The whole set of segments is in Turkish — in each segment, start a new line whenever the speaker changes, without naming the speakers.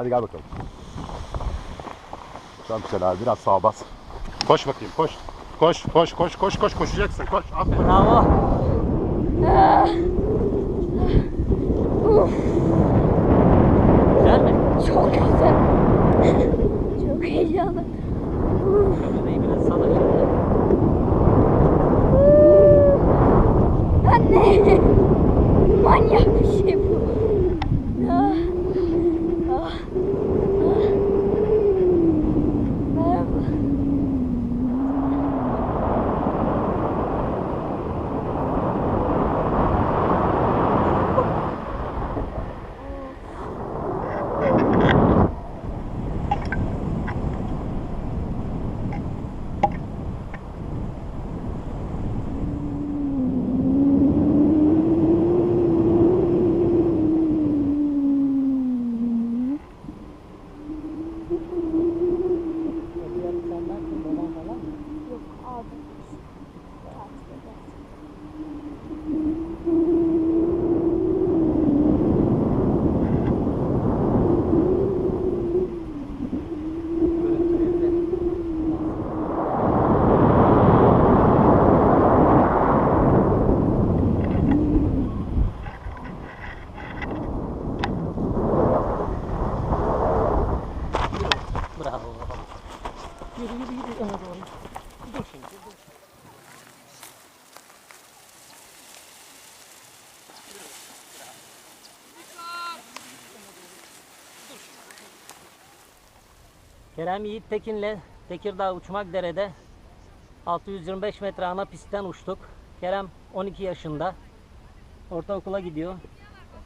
Hadi gel bakalım. Çok güzel abi biraz sağa bas. Koş bakayım koş. Koş koş koş koş koş koşacaksın koş. Aferin.
Bravo. Güzel mi?
Çok güzel. Çok heyecanlı.
Şurayı biraz sala şimdi.
Anne. Manyak bir şey
Yürü yürü yürü. Öne doğru. Dur şimdi. Dur. Kerem Yiğit Tekin'le Tekirdağ Uçmak Dere'de 625 metre ana pistten uçtuk. Kerem 12 yaşında. Ortaokula gidiyor.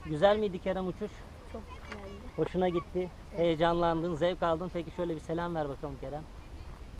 Güzel miydi Kerem uçuş?
Çok güzeldi.
Hoşuna gitti. Heyecanlandın, zevk aldın. Peki şöyle bir selam ver bakalım Kerem.